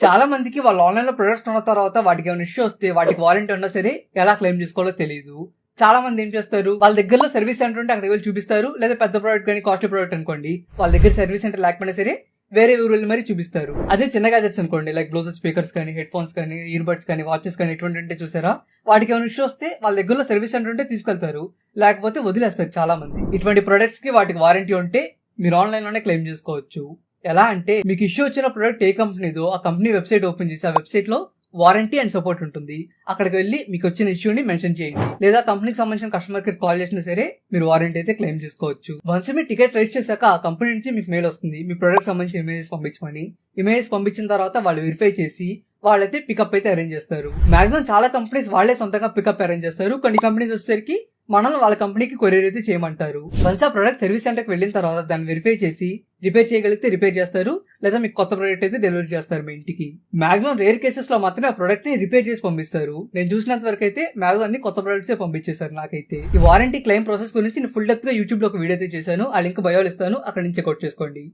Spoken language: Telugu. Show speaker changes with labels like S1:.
S1: చాలా మందికి వాళ్ళు ఆన్లైన్లో ప్రొడక్ట్స్ ఉన్న తర్వాత వాటికి ఏమైనా ఇష్యూ వస్తే వాటికి వారంటీ ఉన్నా సరే ఎలా క్లెయిమ్ చేసుకోవాలో తెలియదు చాలా మంది ఏం చేస్తారు వాళ్ళ దగ్గరలో సర్వీస్ సెంటర్ ఉంటే అక్కడికి వెళ్ళి చూపిస్తారు లేదా పెద్ద ప్రోడక్ట్ కానీ కాస్ట్లీ ప్రోడక్ట్ అనుకోండి వాళ్ళ దగ్గర సర్వీస్ సెంటర్ లేకపోయినా సరే వేరే ఊరు మరీ చూపిస్తారు. అదే చిన్న గ్యాజెట్స్ అనుకోండి లైక్ బ్లూటూత్ స్పీకర్స్ కానీ హెడ్ ఫోన్స్ కానీ ఇయర్బడ్స్ కానీ వాచెస్ కానీ ఎటువంటి ఉంటే చూసారా? వాటికి ఏమైనా ఇష్యూ వస్తే వాళ్ళ దగ్గరలో సర్వీస్ సెంటర్ ఉంటే తీసుకెళ్తారు లేకపోతే వదిలేస్తారు చాలా మంది. ఇటువంటి ప్రొడక్ట్స్కి వాటికి వారంటీ ఉంటే మీరు ఆన్లైన్లోనే క్లెయిమ్ చేసుకోవచ్చు. ఎలా అంటే మీకు ఇష్యూ వచ్చిన ప్రొడక్ట్ ఏ కంపెనీదో ఆ కంపెనీ వెబ్సైట్ ఓపెన్ చేసి ఆ వెబ్సైట్లో వారంటీ అండ్ సపోర్ట్ ఉంటుంది. అక్కడికి వెళ్ళి మీకు వచ్చిన ఇష్యూని మెన్షన్ చేయండి. లేదా కంపెనీకి సంబంధించిన కస్టమర్ కేర్ కాల్ చేసినా సరే మీరు వారంటీ అయితే క్లెయిమ్ చేసుకోవచ్చు. వన్స్ మీ టికెట్ రైజ్ చేశాక ఆ కంపెనీ నుంచి మీకు మెయిల్ వస్తుంది. మీ ప్రొడక్ట్ సంబంధించిన ఇమేజెస్ పంపించమని. ఇమేజెస్ పంపించిన తర్వాత వాళ్ళు వెరిఫై చేసి వాళ్ళైతే పికప్ అయితే అరేంజ్ చేస్తారు. మాక్సిమం చాలా కంపెనీస్ వాళ్ళే సొంతంగా పికప్ అరేంజ్ చేస్తారు. కొన్ని కంపెనీస్ వచ్చేసరికి మనల్ని వాళ్ళ కంపెనీకి కొరియర్ అయితే చేయమంటారు. వన్స్ ఆ ప్రొడక్ట్ సర్వీస్ సెంటర్కి వెళ్ళిన తర్వాత దాన్ని వెరిఫై చేసి రిపేర్ చేయగలిగితే రిపేర్ చేస్తారు. లేదా మీకు కొత్త ప్రొడక్ట్ అయితే డెలివరీ చేస్తారు మీ ఇంటికి. మాక్సిమం రేర్ కేసెస్లో మాత్రమే ఆ ప్రొడక్ట్ని రిపేర్ చేసి పంపిస్తారు. నేను చూసినంత వరకు అయితే మాక్సిమం అన్ని కొత్త ప్రొడక్ట్స్ పంపించేశారు నాకైతే. ఈ వారంటీ క్లెయిమ్ ప్రాసెస్ గురించి నేను ఫుల్ డెప్త్గా యూట్యూబ్లో ఒక వీడియో అయితే చేశాను. ఆ లింక్ బయోలు ఇస్తాను. అక్కడ నుంచి చెక్అౌట్ చేసుకోండి.